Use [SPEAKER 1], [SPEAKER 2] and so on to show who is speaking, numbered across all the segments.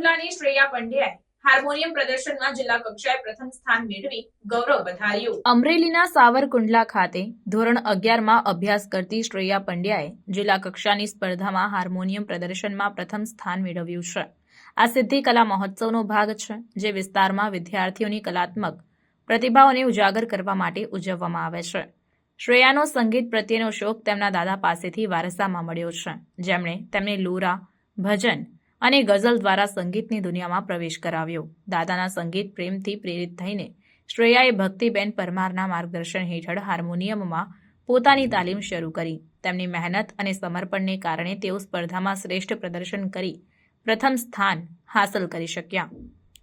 [SPEAKER 1] કુંડલાની શ્રેયા પંડ્યાએ હાર્મોનિયમ પ્રદર્શનમાં જિલ્લા કક્ષાએ પ્રથમ સ્થાન મેળવી ગૌરવ વધાર્યું. અમરેલીના સાવરકુંડલા ખાતે ધોરણ અગિયારમાં અભ્યાસ કરતી શ્રેયા પંડ્યાએ જિલ્લા કક્ષાની સ્પર્ધામાં હાર્મોનિયમ પ્રદર્શનમાં પ્રથમ સ્થાન મેળવ્યું છે. આ સિદ્ધિ કલા મહોત્સવનો ભાગ છે, જે વિસ્તારમાં વિદ્યાર્થીઓની કલાત્મક પ્રતિભાઓને ઉજાગર કરવા માટે ઉજવવામાં આવે છે. શ્રેયાનો સંગીત પ્રત્યેનો શોખ તેમના દાદા પાસેથી વારસામાં મળ્યો છે. જેમણે તેમને લોરા, ભજન અને ગઝલ દ્વારા સંગીતની દુનિયામાં પ્રવેશ કરાવ્યો. દાદાના સંગીત પ્રેમથી પ્રેરિત થઈને શ્રેયાએ ભક્તિબેન પરમારના માર્ગદર્શન હેઠળ હાર્મોનિયમમાં પોતાની તાલીમ શરૂ કરી. તેમની મહેનત અને સમર્પણને કારણે તેઓ સ્પર્ધામાં શ્રેષ્ઠ પ્રદર્શન કરી પ્રથમ સ્થાન હાંસલ કરી શક્યા.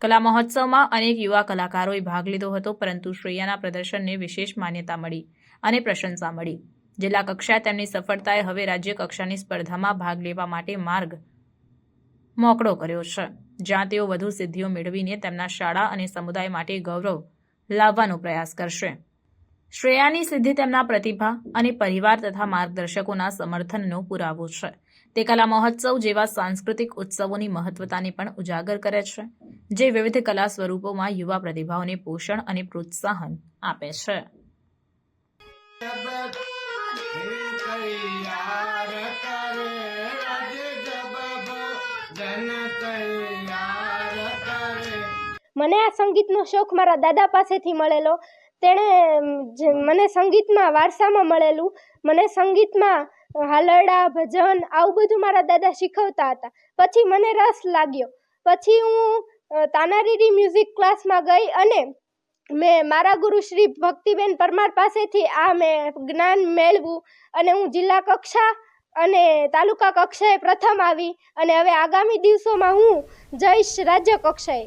[SPEAKER 1] કલા મહોત્સવમાં અનેક યુવા કલાકારોએ ભાગ લીધો હતો, પરંતુ શ્રેયાના પ્રદર્શનને વિશેષ માન્યતા મળી અને પ્રશંસા મળી. જિલ્લા કક્ષાએ તેમની સફળતાએ હવે રાજ્ય કક્ષાની સ્પર્ધામાં ભાગ લેવા માટે માર્ગ મોકળો કર્યો છે. જ્યાં તેઓ વધુ સિદ્ધિઓ મેળવીને તેમના શાળા અને સમુદાય માટે ગૌરવ લાવવાનો પ્રયાસ કરશે. શ્રેયાની સિદ્ધિ તેમના પ્રતિભા અને પરિવાર તથા માર્ગદર્શકોના સમર્થનનો પુરાવો છે. તે કલા મહોત્સવ જેવા સાંસ્કૃતિક ઉત્સવોની મહત્વતાને પણ ઉજાગર કરે છે, જે વિવિધ કલા સ્વરૂપોમાં યુવા પ્રતિભાઓને પોષણ અને પ્રોત્સાહન આપે છે.
[SPEAKER 2] જબ
[SPEAKER 3] મને આ સંગીતનો શોખ મારા દાદા પાસેથી મળેલો. તેણે મને સંગીતમાં વારસામાં મળેલું. મને સંગીતમાં હાલરડા, ભજન આવું બધું મારા દાદા શીખવતા હતા. પછી મને રસ લાગ્યો. પછી હું તાનારીરી મ્યુઝિક ક્લાસમાં ગઈ અને મેં મારા ગુરુ શ્રી ભક્તિબેન પરમાર પાસેથી આ મેં જ્ઞાન મેળવું અને હું જિલ્લા કક્ષા અને તાલુકા કક્ષાએ પ્રથમ આવી અને હવે આગામી દિવસોમાં હું જઈશ રાજ્ય કક્ષાએ.